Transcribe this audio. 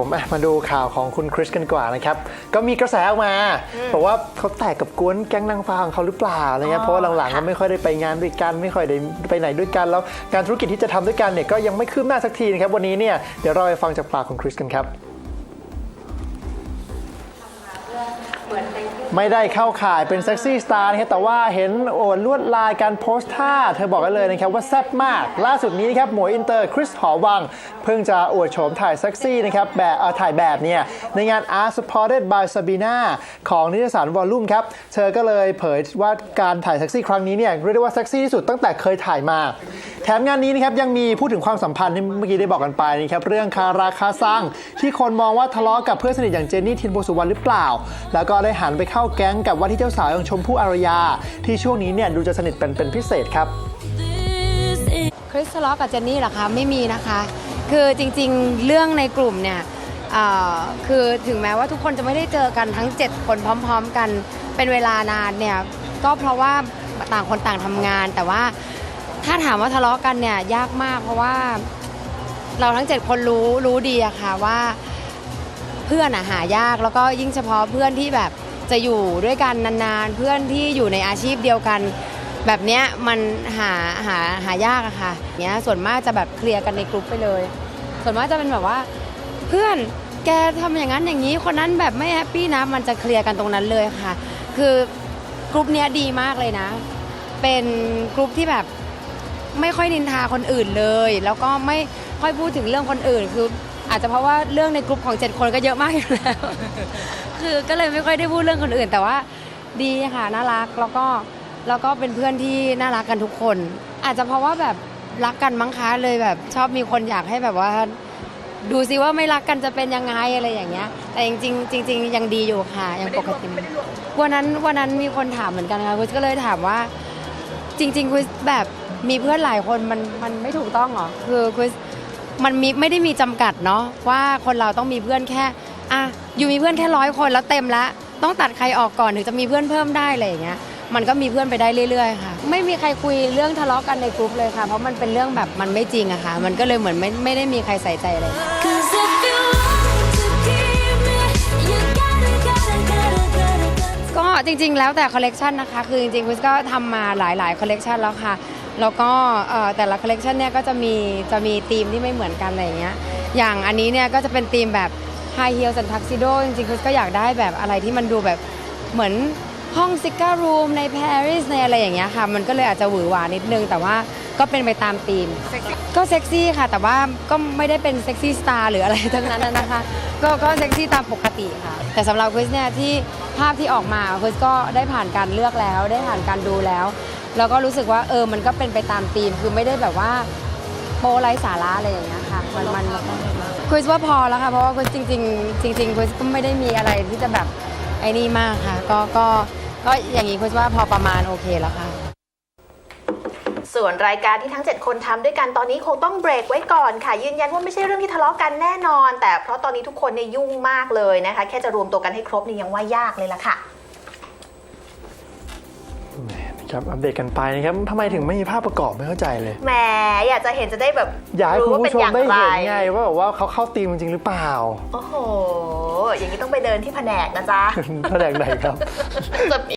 ผมอะมาดูข่าวของคุณคริสกันกว่านะครับ ก็มีกระแสออกมาบอกว่าเขาแตกกับกวนแก๊งนางฟ้าของเขาหรือเปล่าอะไรเงี้ยอ๋อเพราะว่าหลังๆค่ะก็ไม่ค่อยได้ไปงานด้วยกันไม่ค่อยได้ไปไหนด้วยกันแล้วการธุรกิจที่จะทำด้วยกันเนี่ยก็ยังไม่คืบหน้าสักทีนะครับวันนี้เนี่ยเดี๋ยวเราไปฟังจากปากของคริสกันครับ ไม่ได้เข้าข่ายเป็นเซ็กซี่สตาร์นะครับแต่ว่าเห็นโอดลวดลายการโพสท่า เธอบอกกันเลยนะครับว่าแซ่บมาก ล่าสุดนี้ครับหมวยอินเตอร์คริสหอวัง เพิ่งจะอวดโฉมถ่ายเซ็กซี่นะครับแบบเออถ่ายแบบเนี่ยในงาน Art Supported by Sabina ของนิตยสารวอลลุ่มครับ เธอก็เลยเผยว่าการถ่ายเซ็กซี่ครั้งนี้เนี่ยเรียกได้ว่าเซ็กซี่ที่สุดตั้งแต่เคยถ่ายมาแถมงานนี้นะครับยังมีพูดถึงความสัมพันธ์ที่เมื่อกี้ได้บอกกันไปนะครับเรื่องคาราคาซังที่คนมองว่าทะเลาะกับเพื่อนสนิทอย่างเจนนี่ทินโบสุวรรณหรือเปล่า แล้วก็ได้หันไปเข้าแก๊งกับว่าที่เจ้าสาวอย่างชมพู่อารยา ที่ช่วงนี้เนี่ยดูจะสนิทเป็นเป็นพิเศษครับคริสทะเลาะกับเจนนี่เหรอคะไม่มีนะคะ คือจริงๆเรื่องในกลุ่มเนี่ยคือถึงแม้ว่าทุกคนจะไม่ได้เจอกันทั้ง 7 คนพร้อม ๆ กันเป็นเวลานานเนี่ยก็เพราะว่าต่างคนต่างทำงาน แต่ว่า ถ้าถามว่าทะเลาะกันเนี่ยยากมากเพราะว่าเราทั้ง7คนรู้รู้ดีอะค่ะว่าเพื่อนอะหายากแล้วก็ยิ่งเฉพาะเพื่อนที่แบบจะอยู่ด้วยกันนานๆ เพื่อนที่อยู่ในอาชีพเดียวกัน แบบเนี้ยมันหาหาหายากอะค่ะเนี้ยส่วนมากจะแบบเคลียร์กันในกลุ่มไปเลย ส่วนมากจะเป็นแบบว่า เพื่อนแกทำอย่างนั้นอย่างนี้คนนั้นแบบไม่แฮปปี้นะมันจะเคลียร์กันตรงนั้นเลยค่ะ คือกลุ่มเนี้ยดีมากเลยนะ เป็นกลุ่มที่แบบ ไม่ค่อยนินทาคนอื่นเลย แล้วก็ไม่ค่อยพูดถึงเรื่องคนอื่น คืออาจจะเพราะว่าเรื่องในกลุ่มของเจ็ดคนก็เยอะมากอยู่แล้ว คือก็เลยไม่ค่อยได้พูดเรื่องคนอื่น แต่ว่าดีค่ะน่ารักแล้วก็แล้วก็เป็นเพื่อนที่น่ารักกันทุกคน อาจจะเพราะว่าแบบรักกันมั้งคะเลยแบบชอบมีคนอยากให้แบบว่า ดูซิว่าไม่รักกันจะเป็นยังไงอะไรอย่างเงี้ย แต่จริงๆจริง ๆ ยังดีอยู่ค่ะยังปกติวันนั้นวันนั้นมีคนถามเหมือนกันค่ะคุณก็เลยถามว่า จริงๆคุณแบบ มีเพื่อนหลายคนมันมันไม่ถูกต้องเหรอคือคุณมันมีไม่ได้มีจำกัดเนาะว่าคนเราต้องมีเพื่อนแค่อะอยู่มีเพื่อนแค่ร้อยคนแล้วเต็มละต้องตัดใครออกก่อนถึงจะมีเพื่อนเพิ่มได้อะไรอย่างเงี้ยมันก็มีเพื่อนไปได้เรื่อยๆค่ะ ไม่มีใครคุยเรื่องทะเลาะกันในกลุ่มเลยค่ะ เพราะมันเป็นเรื่องแบบมันไม่จริงอะค่ะ มันก็เลยเหมือนไม่ไม่ได้มีใครใส่ใจเลย จริง ๆ แล้วแต่คอลเลกชันนะคะ คือจริงๆคุณก็ทำมาหลายๆคอลเลกชันแล้วค่ะ แล้วก็เอ่อแต่ละคอลเลกชันเนี่ยก็จะมีจะมีธีมที่ไม่เหมือนกันอะไรอย่างเงี้ย อย่างอันนี้เนี่ยก็จะเป็นธีมแบบไฮเฮลแซนทักซิโดจริงๆคุณก็อยากได้แบบอะไรที่มันดูแบบเหมือน ห้องซิก้ารูมในปารีสในอะไรอย่างเงี้ยค่ะ มันก็เลยอาจจะหวือหวานิดนึง แต่ว่าก็เป็นไปตามธีม ก็เซ็กซี่ค่ะ แต่ว่าก็ไม่ได้เป็นเซ็กซี่สตาร์หรืออะไรทั้งนั้นนะนะคะ ก็ก็เซ็กซี่ตามปกติค่ะ แต่สำหรับคริสเนี่ยที่ภาพที่ออกมาคริสก็ได้ผ่านการเลือกแล้ว ได้ผ่านการดูแล้ว แล้วก็รู้สึกว่าเออมันก็เป็นไปตามธีม คือไม่ได้แบบว่าโปรไร้สาระอะไรอย่างเงี้ยค่ะ มันมันคริสว่าพอแล้วค่ะเพราะว่าคริสจริง ๆ จริงๆคริสก็ไม่ได้มีอะไรที่จะแบบไอ้นี่มากค่ะ ก็ก็ ก็อย่างนี้คริสว่าพอประมาณโอเคแล้วค่ะ ส่วนรายการที่ทั้ง 7 คนทำด้วยกันตอนนี้คงต้องเบรกไว้ก่อนค่ะ ยืนยันว่าไม่ใช่เรื่องที่ทะเลาะกันแน่นอน แต่เพราะตอนนี้ทุกคนเนี่ยยุ่งมากเลยนะคะ แค่จะรวมตัวกันให้ครบนี่ยังว่ายากเลยล่ะค่ะครับอัปเดตกันไปนะครับทำไมถึงไม่มีภาพประกอบไม่เข้าใจเลย แหมอยากจะเห็นจะได้แบบอยากให้รู้คุณว่าเป็นผู้ชอมย่างได้ไร เห็นไงว่าแบบว่าเขาเข้าธีมจริงๆหรือเปล่า โอ้โห อย่างนี้ต้องไปเดินที่แผนกนะจ๊ะแผนกไหนครับ จะมี